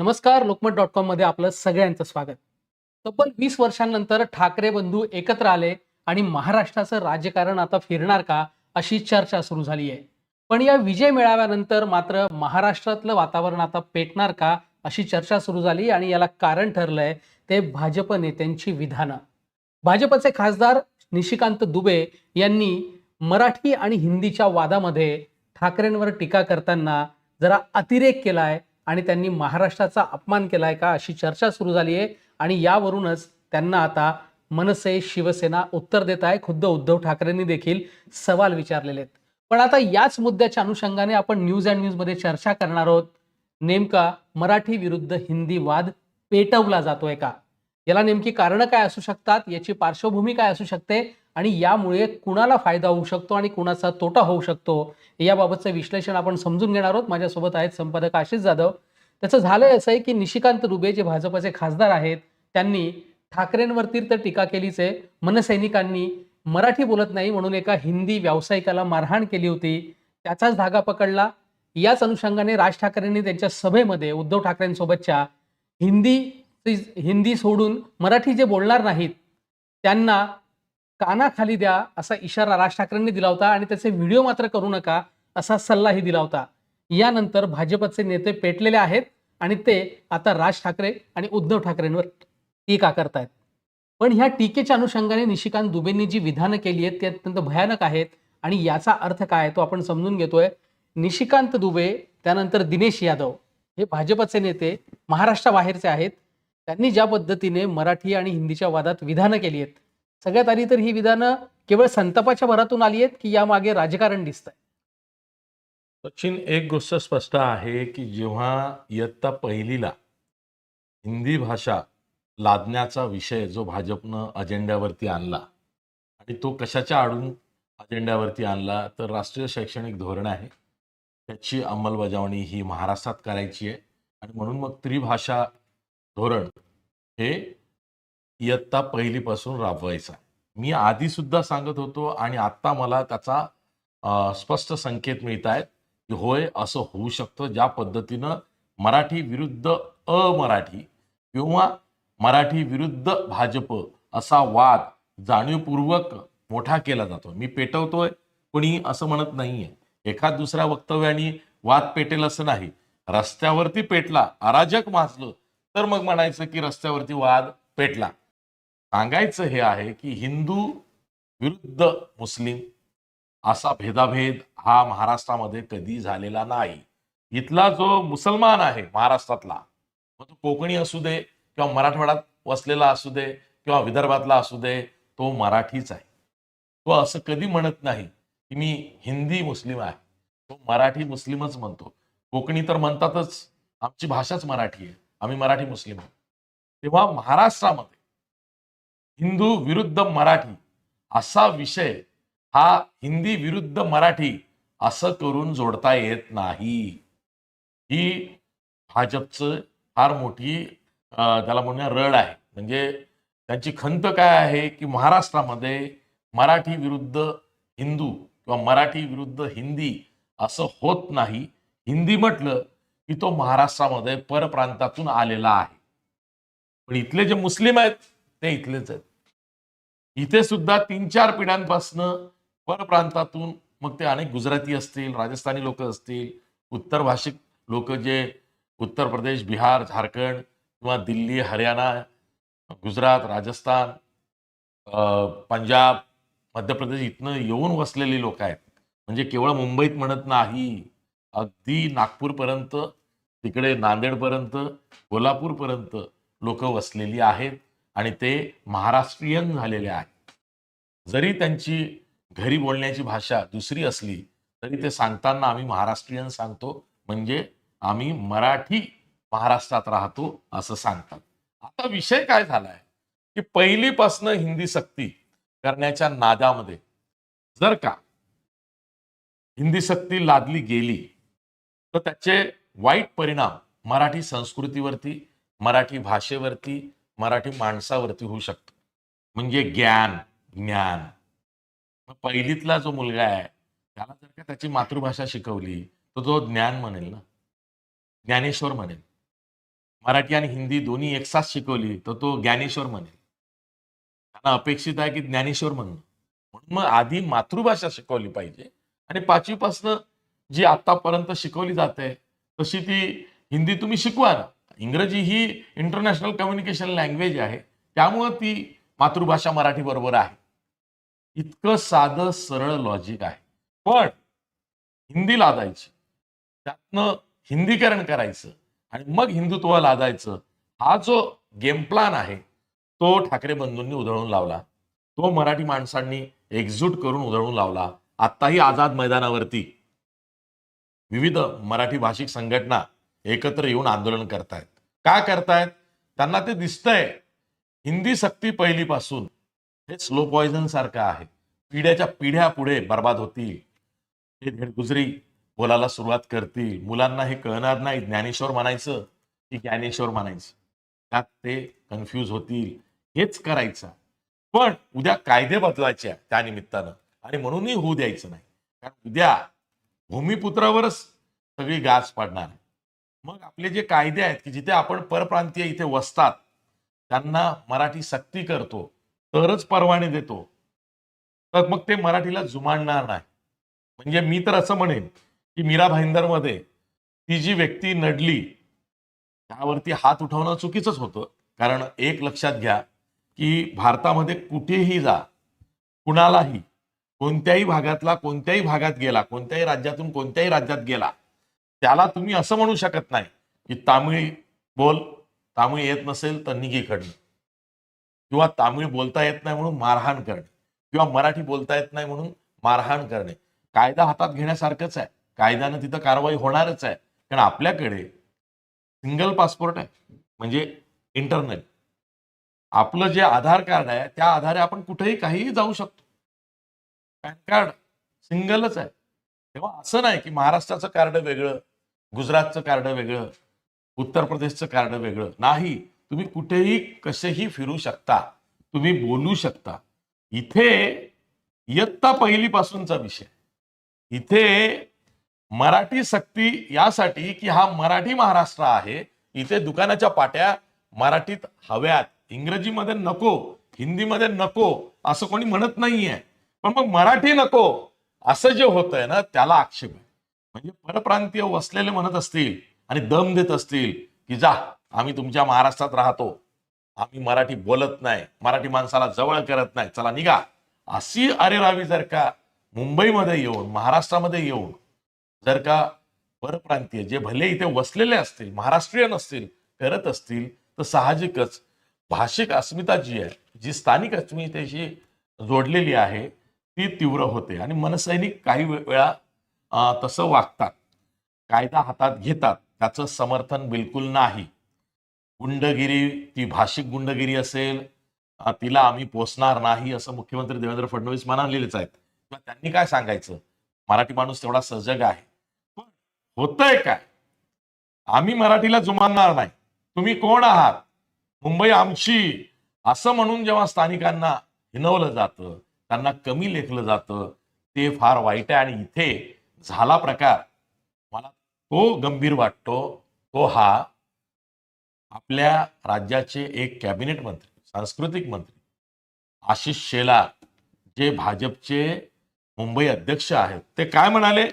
नमस्कार लोकमत डॉट कॉममध्ये आपलं सगळ्यांचं स्वागत. तब्बल वीस वर्षांनंतर ठाकरे बंधू एकत्र आले आणि महाराष्ट्राचं राजकारण आता फिरणार का अशी चर्चा सुरू झाली आहे. पण या विजय मिळाव्यानंतर मात्र महाराष्ट्रातलं वातावरण आता पेटणार का अशी चर्चा सुरू झाली आणि याला कारण ठरलंय ते भाजप नेत्यांची विधानं. भाजपचे खासदार निशिकांत दुबे यांनी मराठी आणि हिंदीच्या वादामध्ये ठाकरेंवर टीका करताना जरा अतिरेक केलाय आणि त्यांनी महाराष्ट्राचा अपमान केला आहे का अशी चर्चा सुरू झाली आहे. आणि यावरूनच त्यांना आता मनसे शिवसेना उत्तर देत आहे. खुद्द उद्धव ठाकरेंनी देखील सवाल विचारलेले आहेत. पण आता याच मुद्द्याच्या अनुषंगाने आपण न्यूज अँड न्यूजमध्ये चर्चा करणार आहोत. नेमका मराठी विरुद्ध हिंदी वाद पेटवला जातोय का? याला नेमकी कारणं काय असू शकतात? याची पार्श्वभूमी काय असू शकते? आणि यामुळे कुणाला फायदा होऊ शकतो आणि कुणाचा तोटा होऊ शकतो याबाबतचं विश्लेषण आपण समजून घेणार आहोत. माझ्यासोबत आहेत संपादक आशिष जाधव. त्याचं झालंय असं आहे की निशिकांत दुबे जे भाजपचे खासदार आहेत त्यांनी ठाकरेंवरती तर टीका केलीच आहे. मनसैनिकांनी मराठी बोलत नाही म्हणून एका हिंदी व्यावसायिकाला मारहाण केली होती. त्याचाच धागा पकडला. याच अनुषंगाने राज ठाकरेंनी त्यांच्या सभेमध्ये उद्धव ठाकरेंसोबतच्या हिंदी हिंदी सोडून मराठी जे बोलणार नाहीत त्यांना कानाखाली द्या असा इशारा राज ठाकरेंनी दिला होता आणि त्याचे व्हिडिओ मात्र करू नका असा सल्लाही दिला होता. यानंतर भाजपचे नेते पेटलेले आहेत आणि ते आता राज ठाकरे आणि उद्धव ठाकरेंवर टीका करतायत. पण ह्या टीकेच्या अनुषंगाने निशिकांत दुबेंनी जी विधानं केली आहेत ती अत्यंत भयानक आहेत आणि याचा अर्थ काय आहे तो आपण समजून घेतोय. निशिकांत दुबे त्यानंतर दिनेश यादव हे भाजपचे नेते महाराष्ट्राबाहेरचे आहेत. त्यांनी ज्या पद्धतीने मराठी आणि हिंदीच्या वादात विधानं केली आहेत सगळ्यात आधी तर ही विधानं केवळ संतापाच्या भरातून आली आहेत की यामागे राजकारण दिसतंय. सचिन एक गोष्ट स्पष्ट आहे की जेव्हा इयत्ता पहिलीला हिंदी भाषा लादण्याचा विषय जो भाजपनं अजेंड्यावरती आणला आणि तो कशाच्या आडून अजेंड्यावरती आणला तर राष्ट्रीय शैक्षणिक धोरण आहे. त्याची अंमलबजावणी ही महाराष्ट्रात करायची आहे. आणि म्हणून मग त्रिभाषा धोरण हे इयत्ता पहिलीपासून राबवायचा. मी आधी सुद्धा सांगत होतो आणि आत्ता मला त्याचा स्पष्ट संकेत मिळत आहेत की होय असं होऊ शकतं ज्या पद्धतीनं मराठी विरुद्ध अमराठी किंवा मराठी विरुद्ध भाजप असा वाद जाणीवपूर्वक मोठा केला जातो. मी पेटवतोय कोणी असं म्हणत नाहीये. एखाद दुसऱ्या वक्तव्याने वाद पेटेल असं नाही. रस्त्यावरती पेटला अराजक माजलं तर मग म्हणायचं की रस्त्यावरती वाद पेटला. सांगायचं हे आहे की हिंदू विरुद्ध मुस्लिम असा भेदाभेद हा महाराष्ट्रामध्ये कधी झालेला नाही. इथला जो मुसलमान आहे महाराष्ट्रातला मग तो कोकणी असू दे किंवा मराठवाड्यात वसलेला असू दे किंवा विदर्भातला असू दे तो मराठीच आहे. तो असं कधी म्हणत नाही की मी हिंदी मुस्लिम आहे. तो मराठी मुस्लिमच म्हणतो. कोकणी तर म्हणतातच आमची भाषाच मराठी आहे. आम्ही मराठी मुस्लिम आहोत. तेव्हा महाराष्ट्रामध्ये हिंदू विरुद्ध मराठी असा विषय हा हिंदी विरुद्ध मराठी असं करून जोडता येत नाही. ही भाजपचं फार मोठी त्याला म्हणूया रड आहे. म्हणजे त्यांची खंत काय आहे की महाराष्ट्रामध्ये मराठी विरुद्ध हिंदू किंवा मराठी विरुद्ध हिंदी असं होत नाही. हिंदी म्हटलं की तो महाराष्ट्रामध्ये परप्रांतातून आलेला आहे. पण इथले जे मुस्लिम आहेत ते इथलेच आहेत. इथे सुद्धा तीन चार पिढ्यांपासनं परप्रांतातून मग ते अनेक गुजराती असतील राजस्थानी लोक असतील उत्तर भाषिक लोक जे उत्तर प्रदेश बिहार झारखंड किंवा दिल्ली हरियाणा गुजरात राजस्थान अं, पंजाब मध्य प्रदेश इथनं येऊन वसलेली लोक आहेत. म्हणजे केवळ मुंबईत म्हणत नाही. अगदी नागपूरपर्यंत तिकडे नांदेडपर्यंत कोल्हापूरपर्यंत लोक वसलेली आहेत. आणि ते महाराष्ट्रीयन झालेले आहेत. जरी त्यांची घरी बोलण्याची भाषा दुसरी असली तरी ते सांगताना आम्ही महाराष्ट्रीयन सांगतो. म्हणजे आम्ही मराठी महाराष्ट्रात राहतो असं सांगतात. आता विषय काय झालाय? की पहिलीपासनं हिंदी सक्ती करण्याच्या नादामध्ये जर का हिंदी सक्ती लादली गेली तर त्याचे वाईट परिणाम मराठी संस्कृतीवरती मराठी भाषेवरती मराठी माणसावरती होऊ शकतं. म्हणजे ज्ञान ज्ञान. पहिलीतला जो मुलगा आहे त्याला जर का त्याची मातृभाषा शिकवली तर तो ज्ञान म्हणेल ना? ज्ञानेश्वर म्हणेल. मराठी आणि हिंदी दोन्ही एकसाथ शिकवली तर तो ज्ञानेश्वर म्हणेल. त्यांना अपेक्षित आहे की ज्ञानेश्वर म्हणणं म्हणून मग आधी मातृभाषा शिकवली पाहिजे. आणि पाचवीपासनं जी आतापर्यंत शिकवली जाते तशी ती हिंदी तुम्ही शिकवा ना. इंग्रजी ही इंटरनॅशनल कम्युनिकेशन लँग्वेज आहे. त्यामुळं ती मातृभाषा मराठी बरोबर आहे. इतकं साधं सरळ लॉजिक आहे. पण हिंदी लादायची. त्यातनं हिंदीकरण करायचं आणि मग हिंदुत्व लादायचं. हा जो गेम प्लान आहे तो ठाकरे बंधूंनी उधळून लावला. तो मराठी माणसांनी एकजूट करून उधळून लावला. आत्ताही आझाद मैदानावरती विविध मराठी भाषिक संघटना एकत्र येऊन आंदोलन करतायत. का करतायत? त्यांना ते दिसतंय. हिंदी सक्ती पहिलीपासून. हे स्लो पॉइझन सारखं आहे. पिढ्याच्या पिढ्या पुढे बर्बाद होतील. हे धेडगुजरी बोलायला सुरुवात करतील. मुलांना हे कळणार नाही. ज्ञानेश्वर म्हणायचं की ज्ञानेश्वर म्हणायचं. त्यात ते कन्फ्यूज होतील. हेच करायचं. पण उद्या कायदे बदलायचे त्या निमित्तानं. आणि म्हणूनही होऊ द्यायचं नाही. कारण उद्या भूमिपुत्रावरच सगळी गाज पडणार आहे. मग आपले जे कायदे आहेत की जिथे आपण परप्रांतीय इथे वसतात त्यांना मराठी सक्ती करतो तरच परवाने देतो तर मग ते मराठीला जुमानणार नाही. म्हणजे मी तर असं म्हणेन की मीरा भाईंदरमध्ये ती जी व्यक्ती नडली त्यावरती हात उठवणं चुकीचंच होतं. कारण एक लक्षात घ्या की भारतामध्ये कुठेही जा कुणालाही कोणत्याही भागातला कोणत्याही भागात गेला कोणत्याही राज्यातून कोणत्याही राज्यात गेला त्याला तुम्ही असं म्हणू शकत नाही की तामिळ बोल तामिळ येत नसेल तर निगी काढणं किंवा तामिळ बोलता येत नाही म्हणून मारहाण करणे. किंवा मराठी बोलता येत नाही म्हणून मारहाण करणे. कायदा हातात घेण्यासारखंच आहे. कायद्यानं तिथं कारवाई होणारच आहे. कारण आपल्याकडे सिंगल पासपोर्ट आहे. म्हणजे इंटरनेट. आपलं जे आधार कार्ड आहे त्या आधारे आपण कुठेही काहीही जाऊ शकतो. पॅन कार्ड सिंगलच आहे. तेव्हा असं नाही की महाराष्ट्राचं कार्ड वेगळं गुजरातचं कार्ड वेगळं उत्तर प्रदेशचं कार्ड वेगळं. नाही तुम्ही कुठेही कसेही फिरू शकता. तुम्ही बोलू शकता. इथे इयत्ता पहिलीपासूनचा विषय. इथे मराठी सक्ती यासाठी की हा मराठी महाराष्ट्र आहे इथे दुकानाच्या पाट्या मराठीत हव्यात. इंग्रजीमध्ये नको हिंदीमध्ये नको असं कोणी म्हणत नाहीये. पण मग मराठी नको असं जे होतंय ना त्याला आक्षेप आहे. म्हणजे परप्रांतीय वसलेले म्हणत असतील आणि दम देत असतील की जा आम्ही तुमच्या महाराष्ट्रात राहतो. आम्ही मराठी बोलत नाही मराठी माणसाला जवळ करत नाही. चला निघा. अशी अरेरावी जर का मुंबईमध्ये येऊन महाराष्ट्रामध्ये येऊन जर का परप्रांतीय जे भले इथे वसलेले असतील महाराष्ट्रीयन असतील करत असतील तर साहजिकच भाषिक अस्मिता जी आहे जी स्थानिक अस्मितेशी जोडलेली आहे ती तीव्र होते. आणि मनसैनिक काही वेळा तसं वागतात. कायदा हातात घेतात. त्याचं समर्थन बिलकुल नाही. गुंडगिरी ती भाषिक गुंडगिरी असेल तिला आम्ही पोचणार नाही असं मुख्यमंत्री देवेंद्र फडणवीस म्हणालेलेच आहेत. किंवा त्यांनी काय सांगायचं? मराठी माणूस तेवढा सजग आहे. पण होतंय काय? आम्ही मराठीला जुमानणार नाही. तुम्ही कोण आहात? मुंबई आमची. असं म्हणून जेव्हा स्थानिकांना हिनवलं जातं त्यांना कमी लेखलं जातं ते फार वाईट आहे. आणि इथे झाला प्रकार. मला तो गंभीर वाटतो तो हा आपल्या राज्याचे एक कॅबिनेट मंत्री सांस्कृतिक मंत्री आशिष शेलार जे भाजपचे मुंबई अध्यक्ष आहेत. ते काय म्हणाले?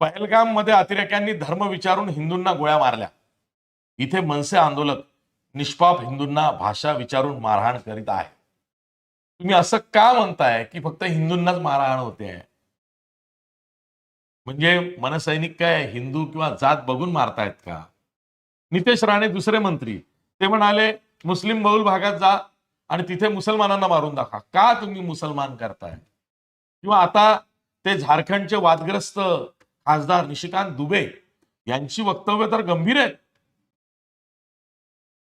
पहलगाममध्ये अतिरेक्यांनी धर्म विचारून हिंदूंना गोळ्या मारल्या. इथे मनसे आंदोलक निष्पाप हिंदूंना भाषा विचारून मारहाण करीत आहे. तुम्ही असं का म्हणताय की फक्त हिंदूंनाच मारहाण होते? आहे म्हणजे मनसैनिक काय हिंदू किंवा जात बघून मारतायत का? नितेश राणे दुसरे मंत्री ते म्हणाले मुस्लिम बहुल भागात जा आणि तिथे मुसलमानांना मारून दाखवा. का तुम्ही मुसलमान करताय? किंवा आता ते झारखंडचे वादग्रस्त खासदार निशिकांत दुबे यांची वक्तव्य तर गंभीर आहेत.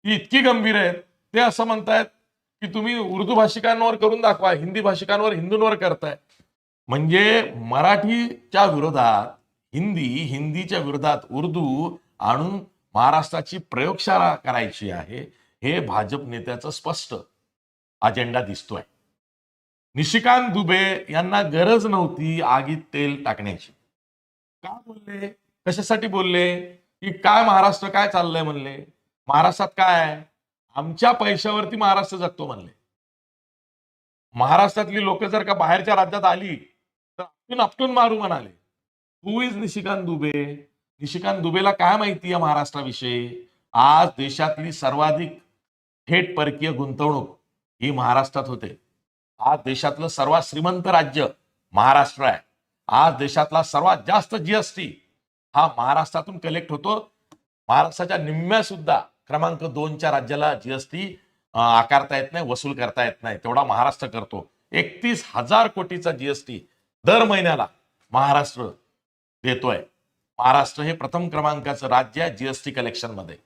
ती इतकी गंभीर आहेत ते असं म्हणतायत की तुम्ही उर्दू भाषिकांवर करून दाखवा हिंदी भाषिकांवर हिंदूंवर करताय. म्हणजे मराठीच्या विरोधात हिंदी हिंदीच्या विरोधात उर्दू आणून महाराष्ट्राची प्रयोगशाळा करायची आहे हे भाजप नेत्याचं स्पष्ट अजेंडा दिसतोय. निशिकांत दुबे यांना गरज नव्हती आगीत तेल टाकण्याची. का बोलले? कशासाठी बोलले? की काय महाराष्ट्र काय चाललंय म्हणले? महाराष्ट्रात काय आमच्या पैशावरती महाराष्ट्र जगतो म्हणले. महाराष्ट्रातली लोक जर का बाहेरच्या राज्यात आली आपटून आपटून मारू म्हणाले. Who is Nishikant Dubey? Nishikant दुबेला काय माहिती आहे महाराष्ट्राविषयी? आज देशातली सर्वाधिक थेट परकीय गुंतवणूक ही महाराष्ट्रात होते. आज देशातलं सर्वात श्रीमंत राज्य महाराष्ट्र आहे. आज देशातला सर्वात जास्त जीएसटी हा महाराष्ट्रातून कलेक्ट होतो. महाराष्ट्राच्या निम्म्या सुद्धा क्रमांक दोनच्या राज्याला जीएसटी आकारता येत नाही वसूल करता येत नाही. तेवढा महाराष्ट्र करतो. एकतीस हजार कोटीचा जीएसटी दर महिन्याला महाराष्ट्र देतोय. महाराष्ट्र हे प्रथम क्रमांकाचं राज्य आहे जीएसटी कलेक्शनमध्ये.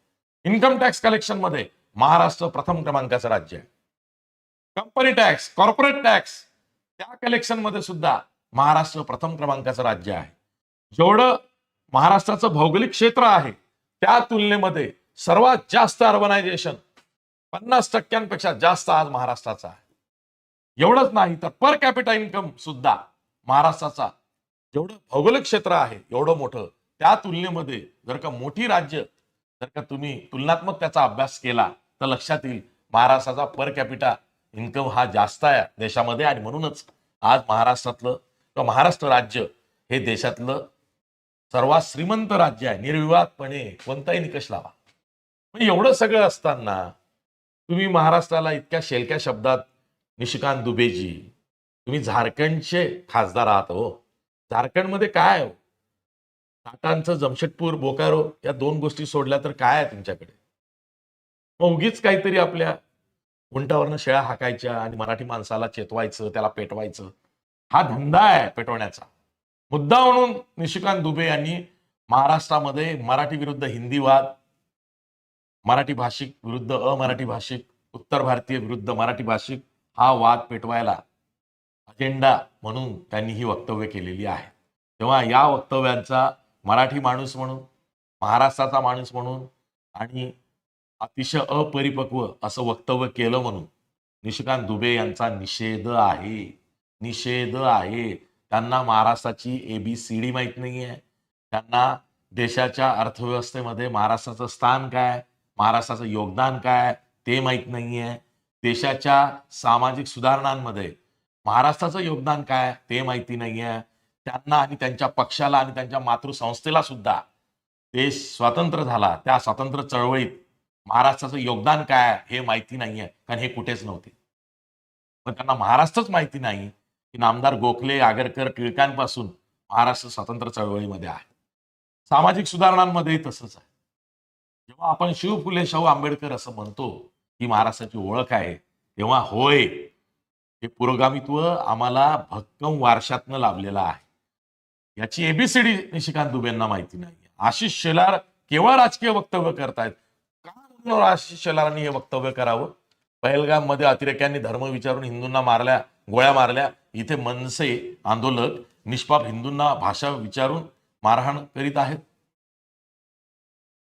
इन्कम टॅक्स कलेक्शनमध्ये महाराष्ट्र प्रथम क्रमांकाचं राज्य आहे. कंपनी टॅक्स कॉर्पोरेट टॅक्स त्या कलेक्शनमध्ये सुद्धा महाराष्ट्र प्रथम क्रमांकाचं राज्य आहे. जेवढं महाराष्ट्राचं भौगोलिक क्षेत्र आहे त्या तुलनेमध्ये सर्वात जास्त अर्बनायझेशन पन्नास टक्क्यांपेक्षा जास्त आज महाराष्ट्राचा आहे. एवढंच नाही तर पर कॅपिटा इन्कम सुद्धा महाराष्ट्राचा. जेवढं भौगोलिक क्षेत्र आहे एवढं मोठं. त्या तुलनेमध्ये जर का मोठी राज्य जर का तुम्ही तुलनात्मक त्याचा अभ्यास केला तर लक्षात येईल महाराष्ट्राचा पर कॅपिटा इन्कम हा जास्त आहे देशामध्ये आणि म्हणूनच आज महाराष्ट्रातलं किंवा महाराष्ट्र राज्य हे देशातलं सर्वात श्रीमंत राज्य आहे. निर्विवादपणे कोणताही निकष लावा. पण एवढं सगळं असताना तुम्ही महाराष्ट्राला इतक्या शेलक्या शब्दात निशिकांत दुबेजी तुम्ही झारखंडचे खासदार आहात हो. झारखंडमध्ये काय हो? टाटांचं जमशेदपूर बोकारो या दोन गोष्टी सोडल्या तर काय आहे तुमच्याकडे? मग उगीच काहीतरी आपल्या उंटावरनं शेळ्या हाकायच्या आणि मराठी माणसाला चेतवायचं त्याला पेटवायचं. हा धंदा आहे पेटवण्याचा. मुद्दा म्हणून निशिकांत दुबे यांनी महाराष्ट्रामध्ये मराठी विरुद्ध हिंदी वाद मराठी भाषिक विरुद्ध अमराठी भाषिक उत्तर भारतीय विरुद्ध मराठी भाषिक हा वाद पेटवायला अजेंडा म्हणून त्यांनी ही वक्तव्य केलेली आहे. तेव्हा या वक्तव्यांचा मराठी माणूस म्हणून महाराष्ट्राचा माणूस म्हणून आणि अतिशय अपरिपक्व असं वक्तव्य केलं म्हणून निशिकांत दुबे यांचा निषेध आहे. निषेध आहे. त्यांना महाराष्ट्राची एबीसीडी माहीत नाही आहे. त्यांना देशाच्या अर्थव्यवस्थेमध्ये महाराष्ट्राचं स्थान काय महाराष्ट्राचं योगदान काय ते माहीत नाही आहे. देशाच्या सामाजिक सुधारणांमध्ये महाराष्ट्राचं योगदान काय? ते माहिती नाही आहे त्यांना आणि त्यांच्या पक्षाला आणि त्यांच्या मातृसंस्थेला सुद्धा देश स्वतंत्र झाला. त्या स्वातंत्र्य चळवळीत महाराष्ट्राचं योगदान काय हे माहिती नाही आहे कारण हे कुठेच नव्हते. पण त्यांना महाराष्ट्रच माहिती नाही की नामदार गोखले आगरकर टिळकांपासून महाराष्ट्र स्वातंत्र्य चळवळीमध्ये आहे. सामाजिक सुधारणांमध्येही तसंच आहे. जेव्हा आपण शिव फुले शाहू आंबेडकर असं म्हणतो ही महाराष्ट्राची ओळख आहे तेव्हा होय हे पुरोगामित्व आम्हाला भक्कम वारशातनं लाभलेलं आहे. याची एबीसीडी निशिकांत दुबेंना माहिती नाही. आशिष शेलार केवळ राजकीय वक्तव्य करतायत? का म्हणून आशिष शेलारांनी हे वक्तव्य करावं? पहलगाममध्ये अतिरेक्यांनी धर्म विचारून हिंदूंना मारल्या गोळ्या मारल्या. इथे मनसे आंदोलक निष्पाप हिंदूंना भाषा विचारून मारहाण करीत आहेत.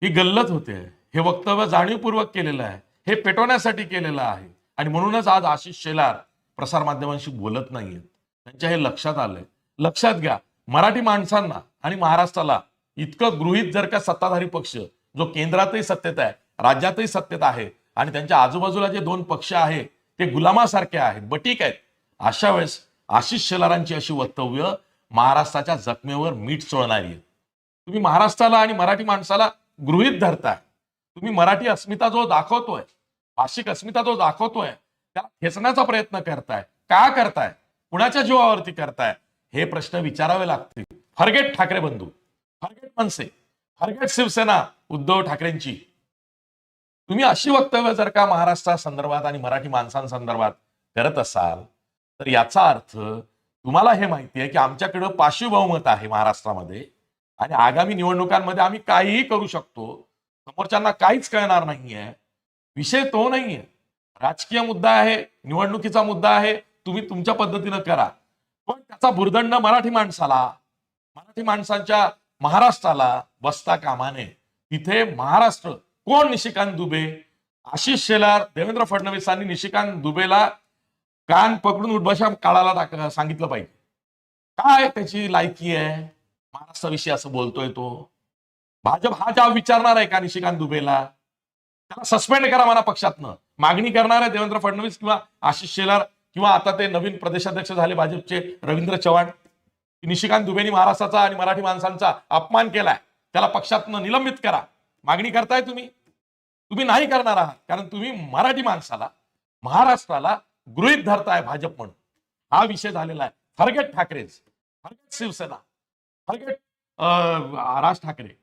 ही गल्लत होते. हे वक्तव्य जाणीवपूर्वक केलेलं आहे. हे पेटवण्यासाठी केलेलं आहे. आणि म्हणूनच आज आशिष शेलार प्रसारमाध्यमांशी बोलत नाहीयेत. त्यांच्या हे लक्षात आलंय. लक्षात घ्या मराठी माणसांना आणि महाराष्ट्राला इतकं गृहित जर का सत्ताधारी पक्ष जो केंद्रातही सत्तेत आहे राज्यातही सत्तेत आहे आणि त्यांच्या आजूबाजूला जे दोन पक्ष आहे ते गुलामासारखे आहेत बटीक आहेत अशा वेळेस आशिष शेलारांची अशी वक्तव्य महाराष्ट्राच्या जखमेवर मीठ चोळणारी आहेत. तुम्ही महाराष्ट्राला आणि मराठी माणसाला गृहित धरताय. तुम्ही मराठी अस्मिता जो दाखवतोय भाषिक अस्मिता जो दाखवतोय खेचण्याचा प्रयत्न करताय. का करताय? कुणाच्या जीवावरती करताय? हे प्रश्न विचारावे लागतील. फरगेट ठाकरे बंधू. फरगेट मनसे. फरगेट शिवसेना उद्धव ठाकरेंची. तुम्ही अशी वक्तव्य जर का महाराष्ट्रा संदर्भात आणि मराठी माणसांसंदर्भात करत असाल तर याचा अर्थ तुम्हाला हे माहिती आहे की आमच्याकडं पाशी बहुमत आहे महाराष्ट्रामध्ये आणि आगामी निवडणुकांमध्ये आम्ही काहीही करू शकतो. समोरच्यांना काहीच कळणार नाहीये. विषय तो नाहीये. राजकीय मुद्दा आहे निवडणुकीचा मुद्दा आहे तुम्ही तुमच्या पद्धतीनं करा. पण त्याचा भुर्दंड मराठी माणसाला मराठी माणसांच्या महाराष्ट्राला बसता कामाने तिथे महाराष्ट्र कोण निशिकांत दुबे? आशिष शेलार देवेंद्र फडणवीसांनी निशिकांत दुबेला कान पकडून उठबशा काळाला टाक सांगितलं पाहिजे. काय त्याची लायकी आहे? महाराष्ट्राविषयी असं बोलतोय तो. भाजप हा जाव विचारणार आहे का निशिकांत दुबेला? त्याला सस्पेंड करा मला पक्षातनं. मागणी करणारे देवेंद्र फडणवीस किंवा आशिष शेलार किंवा आता ते नवीन प्रदेशाध्यक्ष झाले भाजपचे रवींद्र चव्हाण. निशिकांत दुबेनी महाराष्ट्राचा आणि मराठी माणसांचा अपमान केलाय. त्याला पक्षातनं निलंबित करा. मागणी करताय तुम्ही. तुम्ही नाही करणार आहात. कारण तुम्ही मराठी माणसाला महाराष्ट्राला गृहित धरताय भाजप म्हणून. हा विषय झालेला आहे. फरगेट ठाकरेच फरगेट शिवसेना फरगेट राज ठाकरे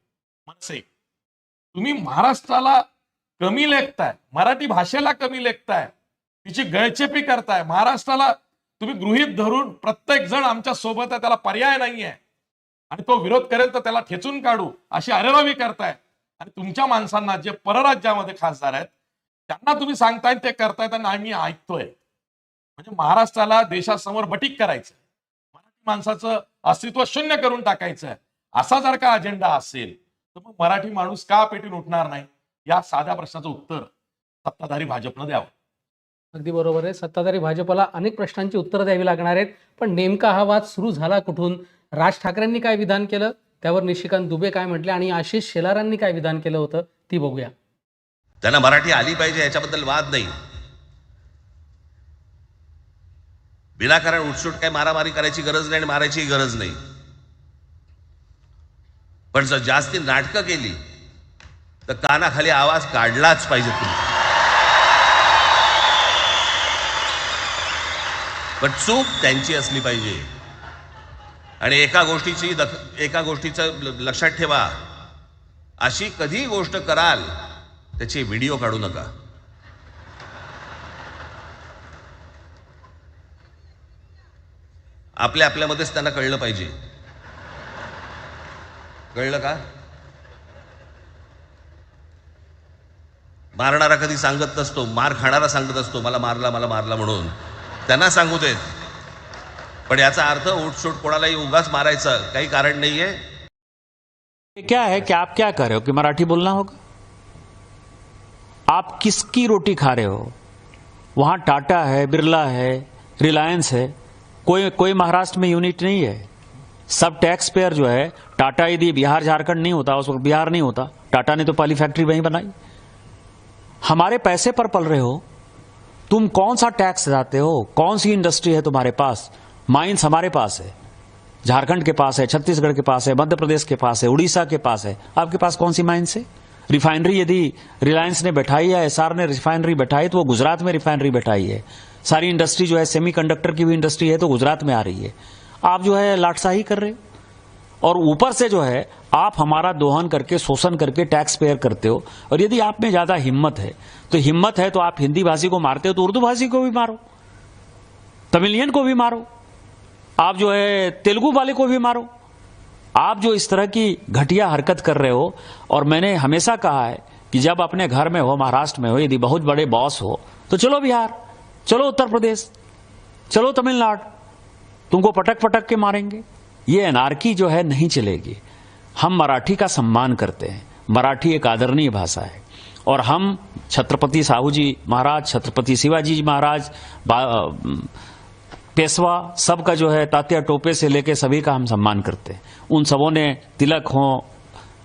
मनसे. तुम्ही महाराष्ट्राला कमी लेखताय. मराठी भाषेला कमी लेखताय. तिची गळचेपी करताय. महाराष्ट्राला तुम्ही गृहित धरून प्रत्येक जण आमच्यासोबत आहे त्याला पर्याय नाहीये. आणि तो विरोध करेल तर त्याला ठेचून काढू अशी अरेरावी करताय. आणि तुमच्या माणसांना जे परराज्यामध्ये खासदार आहेत त्यांना तुम्ही सांगताय ते करतायत आणि आम्ही ऐकतोय. म्हणजे महाराष्ट्राला देशासमोर बटीक करायचं मराठी माणसाचं अस्तित्व शून्य करून टाकायचं असा जर का अजेंडा असेल तर मग मराठी माणूस का पेटून उठणार नाही? या साध्या प्रश्नाचं उत्तर सत्ताधारी भाजपनं द्यावं. अगदी बरोबर आहे. सत्ताधारी भाजपला अनेक प्रश्नांची उत्तरं द्यावी लागणार आहेत. पण नेमका हा वाद सुरू झाला कुठून? राज ठाकरेंनी काय विधान केलं? त्यावर निशिकांत दुबे काय म्हटले? आणि आशिष शेलारांनी काय विधान केलं होतं? ती बघूया. त्यांना मराठी आली पाहिजे याच्याबद्दल वाद नाही. विनाकारण उठसूट काही मारामारी करायची गरज नाही आणि मारायची गरज नाही. पण जर जास्ती नाटकं केली तर कानाखाली आवाज काढलाच पाहिजे तुम्ही. पण चूक त्यांची असली पाहिजे. आणि एका गोष्टीची दख एका गोष्टीचं लक्षात ठेवा. अशी कधी गोष्ट कराल त्याचे व्हिडिओ काढू नका. आपल्या आपल्यामध्येच त्यांना कळलं पाहिजे. कळलं का? मारणारा कधी सांगत नसतो मार खाणारा सांगत असतो मला मारला मला मारला म्हणून. त्यांना सांगू देत. पण याचा अर्थ ओटसोट कोणालाही उगाच मारायचं काही कारण नाहीये. ये क्या है कि आप क्या कर रहे हो? कि मराठी बोलना होगा? आप किसकी रोटी खा रहे हो? वहां टाटा है बिरला है रिलायंस है कोई कोई महाराष्ट्र में यूनिट नहीं है। सब टैक्स पेयर जो है टाटा यदि बिहार झारखंड नहीं होता उस वक्त बिहार नहीं होता टाटा ने तो पहली फैक्ट्री वहीं बनाई। हमारे पैसे पर पल रहे हो, तुम कौन सा टैक्स जाते हो, कौन सी इंडस्ट्री है तुम्हारे पास, माइंस हमारे पास है, झारखंड के पास है, छत्तीसगढ़ के पास है मध्य प्रदेश के पास है, उड़ीसा के पास है, आपके पास कौन सी माइंस है? रिफाइनरी यदि रिलायंस ने बैठाई है एसआर ने रिफाइनरी बैठाई तो वो गुजरात में रिफाइनरी बैठाई है। सारी इंडस्ट्री जो है सेमीकंडक्टर की भी इंडस्ट्री है तो गुजरात में आ रही है। आप जो है लाटसाही कर रहे हो। और ऊपर से जो है, आप हमारा दोहन करके, शोषण करके टैक्स पेयर करते हो। और यदि आप में ज़्यादा हिम्मत है तो हिम्मत है तो आप हिंदी भाषी को मारते हो तो उर्दू भाषी को भी मारो, तमिलियन को भी मारो, आप जो है तेलुगु वाले को भी मारो। आप जो इस तरह की घटिया हरकत कर रहे हो, और मैंने हमेशा कहा है कि जब अपने घर में हो, महाराष्ट्र में हो, यदि बहुत बड़े बॉस हो तो चलो बिहार, चलो उत्तर प्रदेश, चलो तमिलनाडु, तुमको पटक पटक के मारेंगे। ये अनारकी जो है नहीं चलेगी। हम मराठी का सम्मान करते हैं। मराठी एक आदरणीय भाषा है। और हम छत्रपति साहू जी महाराज, छत्रपति शिवाजी महाराज पेशवा सबका जो है तात्या टोपे से लेके सभी का हम सम्मान करते हैं। उन सबों ने तिलक हो,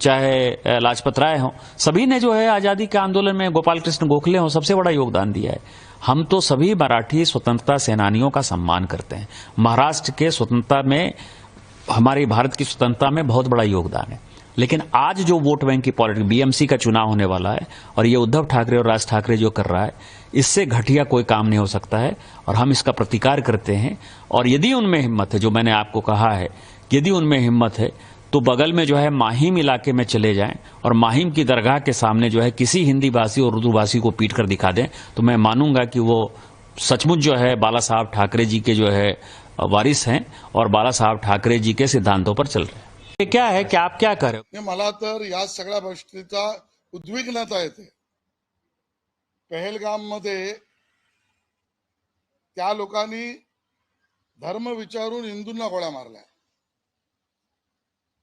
चाहे लाजपत राय हो, सभी ने जो है आज़ादी के आंदोलन में गोपाल कृष्ण गोखले हो, सबसे बड़ा योगदान दिया है। हम तो सभी मराठी स्वतंत्रता सेनानियों का सम्मान करते हैं। महाराष्ट्र के स्वतंत्रता में हमारी भारत की स्वतंत्रता में बहुत बड़ा योगदान है। लेकिन आज जो वोट बैंक की पॉलिटिक्स बीएमसी का चुनाव होने वाला है और ये उद्धव ठाकरे और राज ठाकरे जो कर रहा है, इससे घटिया कोई काम नहीं हो सकता है और हम इसका प्रतिकार करते हैं। और यदि उनमें हिम्मत है, जो मैंने आपको कहा है, यदि उनमें हिम्मत है तो बगल में जो है माहिम इलाके में चले जाएँ और माहिम की दरगाह के सामने जो है किसी हिंदी भाषी और उर्दू भाषी को पीट कर दिखा दें तो मैं मानूँगा कि वो सचमुच जो है बाला साहब ठाकरे जी के जो है वारिस हैं और बाला साहब ठाकरे जी के सिद्धांतों पर चल रहे हैं। क्या है? कि आप क्या कर रहे हो? मला तर या सगळ्या गोष्टीचा उद्विग्नता येते. पहलगाममध्ये त्या लोकांनी धर्म विचारून हिंदूंना गोळ्या मारल्या.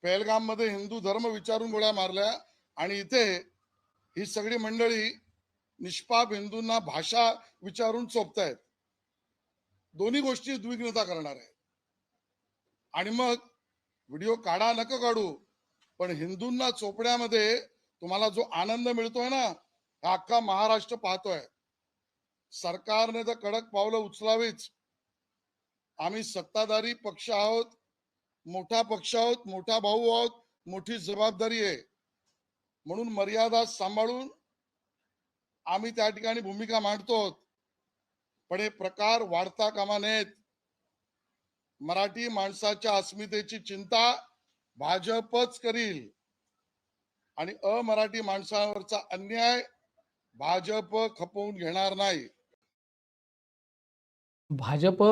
पहलगाममध्ये हिंदू धर्म विचारून गोळ्या मारल्या आणि इथे ही सगळी मंडळी निष्पाप हिंदूंना भाषा विचारून चोपतायत. दोन्ही गोष्टी उद्विग्नता करणार आहे आणि मग व्हिडिओ काढा नका काढू. पण हिंदूंना चोपड्यामध्ये तुम्हाला जो आनंद मिळतोय ना हा अख्खा महाराष्ट्र पाहतोय. सरकारने तर कडक पावलं उचलावीच. आम्ही सत्ताधारी पक्ष आहोत मोठा पक्ष आहोत मोठा भाऊ आहोत मोठी जबाबदारी आहे. म्हणून मर्यादा सांभाळून आम्ही त्या ठिकाणी भूमिका मांडतो पण हे प्रकार वाढता कामा नयेत. मराठी माणसाच्या अस्मितेची चिंता भाजपच करील. आणि अमराठी माणसावरचा अन्याय भाजप खपवून घेणार नाही. भाजप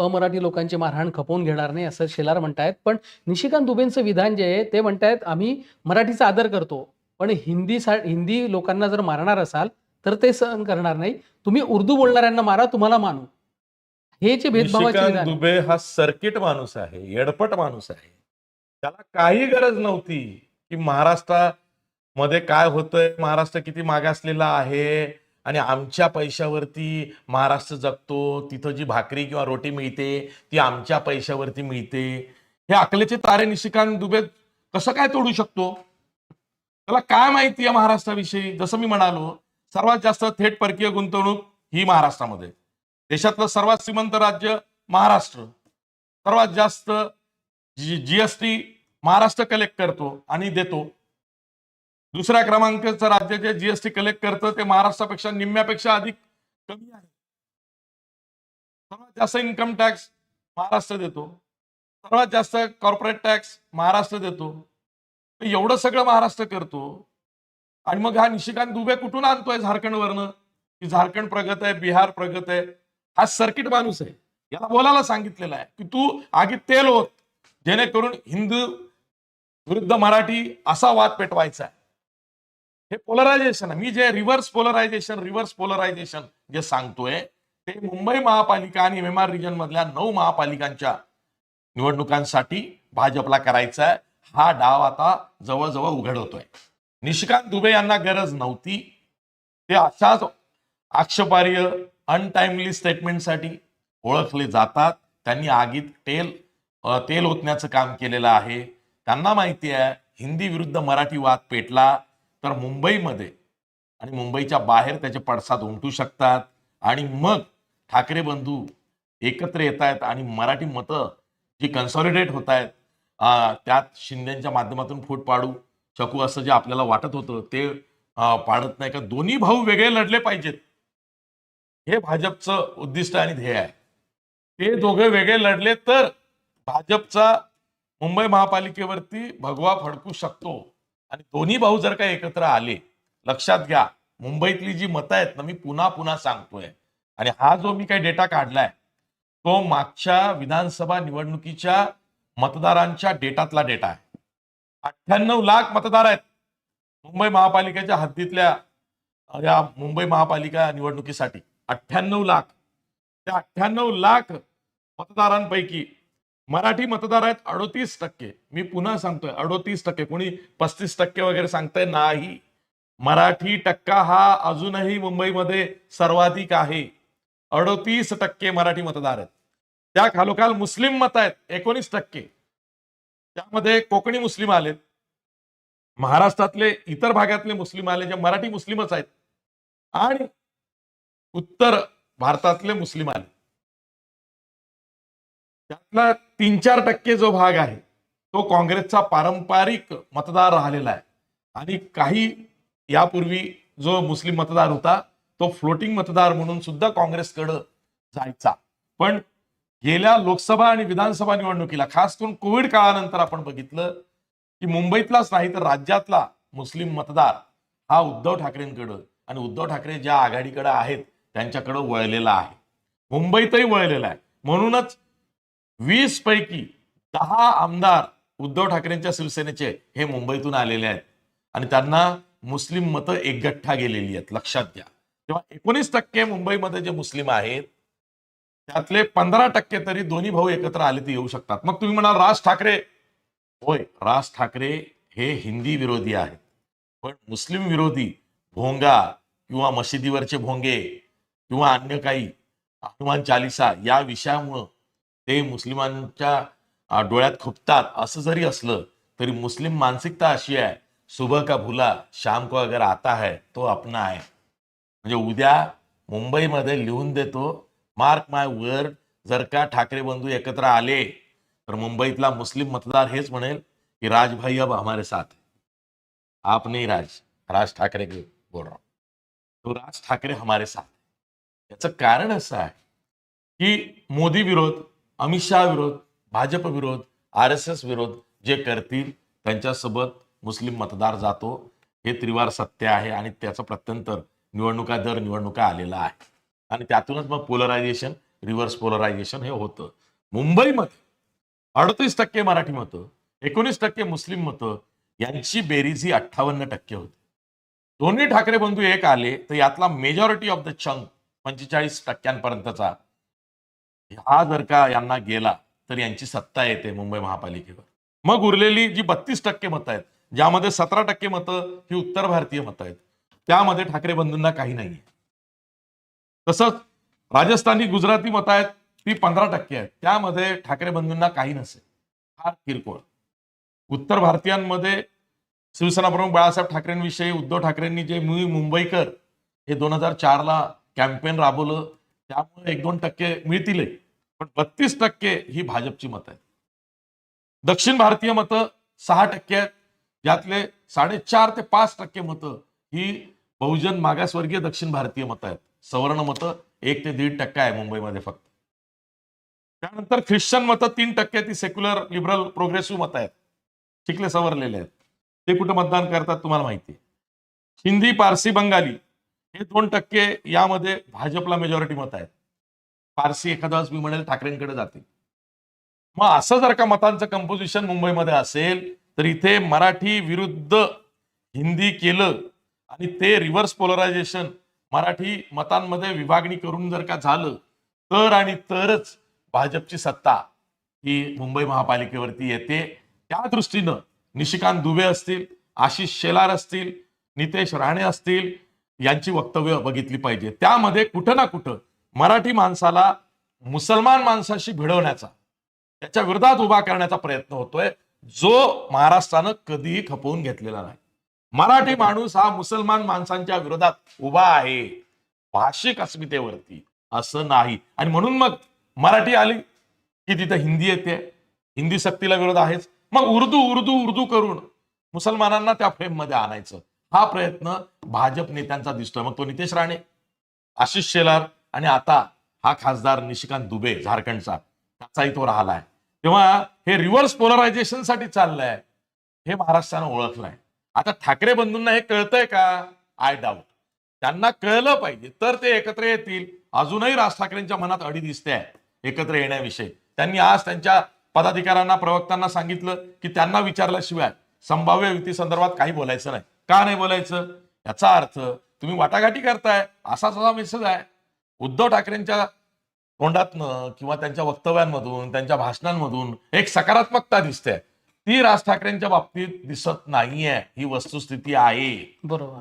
अमराठी लोकांची मारहाण खपवून घेणार नाही असं शेलार म्हणतायत. पण निशिकांत दुबेंचं विधान जे आहे ते म्हणतायत आम्ही मराठीचा आदर करतो. पण हिंदी सा हिंदी लोकांना जर मारणार असाल तर ते सहन करणार नाही. तुम्ही उर्दू बोलणाऱ्यांना मारा तुम्हाला मानू. हे जे भेदभावाचे आहे. दुबे हा सर्किट माणूस आहे येडपट माणूस आहे. त्याला काही गरज नव्हती की महाराष्ट्रामध्ये काय होतंय महाराष्ट्र किती मागासलेला आहे आणि आमच्या पैशावरती महाराष्ट्र जगतो तिथं जी भाकरी किंवा रोटी मिळते ती आमच्या पैशावरती मिळते. हे अकलेचे तारे निशिकांत दुबे कसं काय तोडू शकतो? त्याला काय माहिती आहे महाराष्ट्राविषयी? जसं मी म्हणालो सर्वात जास्त थेट परकीय गुंतवणूक ही महाराष्ट्रामध्ये. देशातलं सर्वात श्रीमंत राज्य महाराष्ट्र. सर्वात जास्त जी जीएसटी महाराष्ट्र कलेक्ट करतो आणि देतो. दुसऱ्या क्रमांकाचं राज्य जे जीएसटी कलेक्ट करतं ते महाराष्ट्रापेक्षा निम्म्यापेक्षा अधिक कमी आहे. सर्वात जास्त इन्कम टॅक्स महाराष्ट्र देतो. सर्वात जास्त कॉर्पोरेट टॅक्स महाराष्ट्र देतो. एवढं सगळं महाराष्ट्र करतो. आणि मग हा निशिकांत दुबे कुठून आणतोय झारखंडवरनं की झारखंड प्रगत आहे बिहार प्रगत आहे? हा सर्किट माणूस आहे. याला बोलायला सांगितलेला आहे की तू आगीत तेल होत जेणेकरून हिंदू विरुद्ध मराठी असा वाद पेटवायचा आहे. हे पोलरायझेशन मी जे रिव्हर्स पोलरायझेशन रिव्हर्स पोलरायझेशन जे सांगतोय ते मुंबई महापालिका आणि एम एम आर रिजन मधल्या नऊ महापालिकांच्या निवडणुकांसाठी भाजपला करायचा आहे. हा डाव आता जवळजवळ उघड होतोय. निशिकांत दुबे यांना गरज नव्हती. ते अशाच आक्षेपार्य अनटाइमली स्टेटमेंटसाठी ओळखले जातात. त्यांनी आगीत तेल तेल ओतण्याचं काम केलेलं आहे. त्यांना माहिती आहे हिंदी विरुद्ध मराठी वाद पेटला तर मुंबईमध्ये आणि मुंबईच्या बाहेर त्याचे पडसाद उमटू शकतात. आणि मग ठाकरे बंधू एकत्र येत आहेत आणि मराठी मतं जी कन्सॉलिडेट होत आहेत त्यात शिंदेच्या माध्यमातून फूट पाडू. शकू असं जे आपल्याला वाटत होतं ते पाडत नाही. का दोन्ही भाऊ वेगळे लढले पाहिजेत. हे भाजपचं उद्दिष्ट आणि ध्येय आहे. ते दोघे वेगळे लढले तर भाजपचा मुंबई महापालिकेवरती भगवा फडकू शकतो. आणि दोन्ही भाऊ जर का एकत्र आले लक्षात घ्या मुंबईतली जी मतं आहेत ना मी पुन्हा पुन्हा सांगतोय. आणि हा जो मी काही डेटा काढलाय तो मागच्या विधानसभा निवडणुकीच्या मतदारांच्या डेटातला डेटा आहे. अठ्ठ्याण्णव लाख मतदार आहेत. मुंबई महापालिकेच्या हद्दीतल्या या मुंबई महापालिका निवडणुकीसाठी अठ्ठ्याण्णव लाख. त्या अठ्ठ्याण्णव लाख मतदारांपैकी मराठी मतदार आहेत अडोतीस टक्के. मी पुन्हा सांगतोय अडोतीस टक्के. कोणी पस्तीस टक्के वगैरे सांगताय? नाही. मराठी टक्का हा अजूनही मुंबईमध्ये सर्वाधिक आहे. अडोतीस टक्के मराठी मतदार आहेत. त्या खालोखाल मुस्लिम मत आहेत एकोणीस टक्के. त्यामध्ये कोकणी मुस्लिम आलेत महाराष्ट्रातले इतर भागातले मुस्लिम आले जे मराठी मुस्लिमच आहेत. आणि उत्तर भारतातले मुस्लिम आले. त्यातला तीन चार टक्के जो भाग आहे तो काँग्रेसचा पारंपरिक मतदार राहिलेला आहे. आणि काही यापूर्वी जो मुस्लिम मतदार होता तो फ्लोटिंग मतदार म्हणून सुद्धा काँग्रेसकडं जायचा. पण गेल्या लोकसभा आणि विधानसभा निवडणुकीला खास करून कोविड काळानंतर आपण बघितलं की मुंबईतलाच नाही तर राज्यातला मुस्लिम मतदार हा उद्धव ठाकरेंकडं आणि उद्धव ठाकरे ज्या आघाडीकडे आहेत त्यांच्याकडे वळलेला आहे. मुंबईतही वळलेला आहे. म्हणूनच वीस पैकी दहा आमदार उद्धव ठाकरेंच्या शिवसेनेचे हे मुंबईतून आलेले आहेत. आणि त्यांना मुस्लिम मतं एकगठ्ठा गेलेली आहेत लक्षात घ्या. तेव्हा एकोणीस टक्के मुंबईमध्ये जे मुस्लिम आहेत त्यातले पंधरा टक्के तरी दोन्ही भाऊ एकत्र आले ते येऊ शकतात. मग तुम्ही म्हणाल राज ठाकरे? होय राज ठाकरे हे हिंदी विरोधी आहेत. पण मुस्लिम विरोधी भोंगा किंवा मशिदीवरचे भोंगे किंवा अन्य काही हनुमान चालिसा या विषयामुळं ते मुस्लिमांच्या डोळ्यात खुपतात. असं जरी असलं तरी मुस्लिम मानसिकता अशी आहे सुबह का भुला शाम को अगर आता है तो अपना आहे म्हणजे उद्या मुंबईमध्ये लिहून देतो मार्क माय वर्ड जर का ठाकरे बंधू एकत्र आले तर मुंबईतला मुस्लिम मतदार हेच म्हणेल की राजभाई अब हमारे साथ आप नाही राज राज ठाकरे बोल रहा तो राज ठाकरे हमारे साथ याचं कारण असं आहे की मोदी विरोध अमित शहा विरोध भाजप विरोध आर एस एस विरोध जे करतील त्यांच्यासोबत मुस्लिम मतदार जातो हे त्रिवार सत्य आहे आणि त्याचं प्रत्यंतर निवडणुका दर निवडणुका आलेला आहे. आणि त्यातूनच मग पोलरायझेशन रिव्हर्स पोलरायझेशन हे होतं. मुंबईमध्ये अडतीस टक्के मराठी मतं एकोणीस टक्के मुस्लिम मतं यांची बेरीज ही अठ्ठावन्न टक्के होती. दोन्ही ठाकरे बंधू एक आले तर यातला मेजॉरिटी ऑफ द चंक पंचेचाळीस टक्क्यांपर्यंतचा हा जर का यांना गेला तर यांची सत्ता येते मुंबई महापालिकेवर. मग उरलेली जी बत्तीस टक्के मतं आहेत ज्यामध्ये सतरा टक्के मतं ही उत्तर भारतीय मतं आहेत त्यामध्ये ठाकरे बंधूंना काही नाहीये. तसंच राजस्थानी गुजराती मतं आहेत ती पंधरा टक्के आहेत. त्यामध्ये ठाकरे बंधूंना काही नसेल. फार किरकोळ. उत्तर भारतीयांमध्ये शिवसेना प्रमुख बाळासाहेब ठाकरेंविषयी उद्धव ठाकरेंनी जे मी मुंबईकर हे दोन हजार चारला कॅम्पेन राबवलं त्यामुळे एक दोन टक्के मिळतील पण बत्तीस टक्के ही भाजपची मतं आहेत. दक्षिण भारतीय मतं सहा टक्के आहेत. यातले साडेचार ते पाच टक्के मतं ही बहुजन मागासवर्गीय दक्षिण भारतीय मतं आहेत. सवर्ण मतं एक ते दीड टक्का आहे मुंबईमध्ये फक्त. त्यानंतर ख्रिश्चन मतं तीन टक्के ती सेक्युलर लिबरल प्रोग्रेसिव्ह मतं आहेत. शिकले सवरलेले आहेत. ते कुठं मतदान करतात तुम्हाला माहिती आहे. हिंदी पारसी बंगाली हे दोन टक्के यामध्ये भाजपला मेजॉरिटी मत आहेत. पारसी एखादा मी म्हणेल ठाकरेंकडे जातील. मग असं जर का मतांचं कंपोजिशन मुंबईमध्ये असेल तर इथे मराठी विरुद्ध हिंदी केलं आणि ते रिव्हर्स पोलरायझेशन मराठी मतांमध्ये विभागणी करून जर का झालं तर आणि तरच भाजपची सत्ता ही मुंबई महापालिकेवरती येते. त्या दृष्टीनं निशिकांत दुबे असतील आशिष शेलार असतील नितेश राणे असतील यांची वक्तव्य बघितली पाहिजे. त्यामध्ये कुठं ना कुठं मराठी माणसाला मुसलमान माणसाशी भिडवण्याचा त्याच्या विरोधात उभा करण्याचा प्रयत्न होतोय जो महाराष्ट्रानं कधीही खपवून घेतलेला नाही. मराठी माणूस हा मुसलमान माणसांच्या विरोधात उभा आहे. भाषिक अस्मितेवरती. असं नाही. आणि म्हणून मग मराठी आली की तिथं हिंदी येते. हिंदी सक्तीला विरोध आहेच. मग उर्दू उर्दू उर्दू करून मुसलमानांना त्या फ्रेममध्ये आणायचं. हा प्रयत्न भाजप नेत्यांचा दिसतोय. मग तो नितेश राणे आशिष शेलार आणि आता हा खासदार निशिकांत दुबे झारखंडचा. त्याचाही तो राहिलाय. तेव्हा हे रिव्हर्स पोलरायझेशनसाठी चाललंय. हे महाराष्ट्रानं ओळखलंय. आता ठाकरे बंधूंना हे कळतंय का? आय डाऊट त्यांना कळलं पाहिजे. तर ते एकत्र येतील. अजूनही राज ठाकरेंच्या मनात अडी दिसते. आहे एकत्र येण्याविषयी. त्यांनी आज त्यांच्या पदाधिकाऱ्यांना प्रवक्त्यांना सांगितलं की त्यांना विचारल्याशिवाय संभाव्य युती संदर्भात काही बोलायचं नाही. का नाही बोलायचं? याचा अर्थ तुम्ही वाटाघाटी करताय. असा असा मेसेज आहे. उद्धव ठाकरेंच्या तोंडातनं किंवा त्यांच्या वक्तव्यांमधून त्यांच्या भाषणांमधून एक सकारात्मकता दिसते. ती राज ठाकरेंच्या बाबतीत दिसत नाहीये. ही वस्तुस्थिती आहे. बरोबर.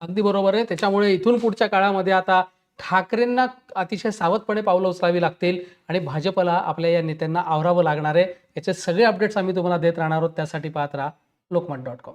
अगदी बरोबर आहे. त्याच्यामुळे इथून पुढच्या काळामध्ये आता ठाकरेंना अतिशय सावधपणे पावलं उचलावी लागतील आणि भाजपला आपल्या या नेत्यांना आवरावं लागणार आहे. याचे सगळे अपडेट्स आम्ही तुम्हाला देत राहणार आहोत. त्यासाठी पाहत राहा लोकमत डॉट कॉम.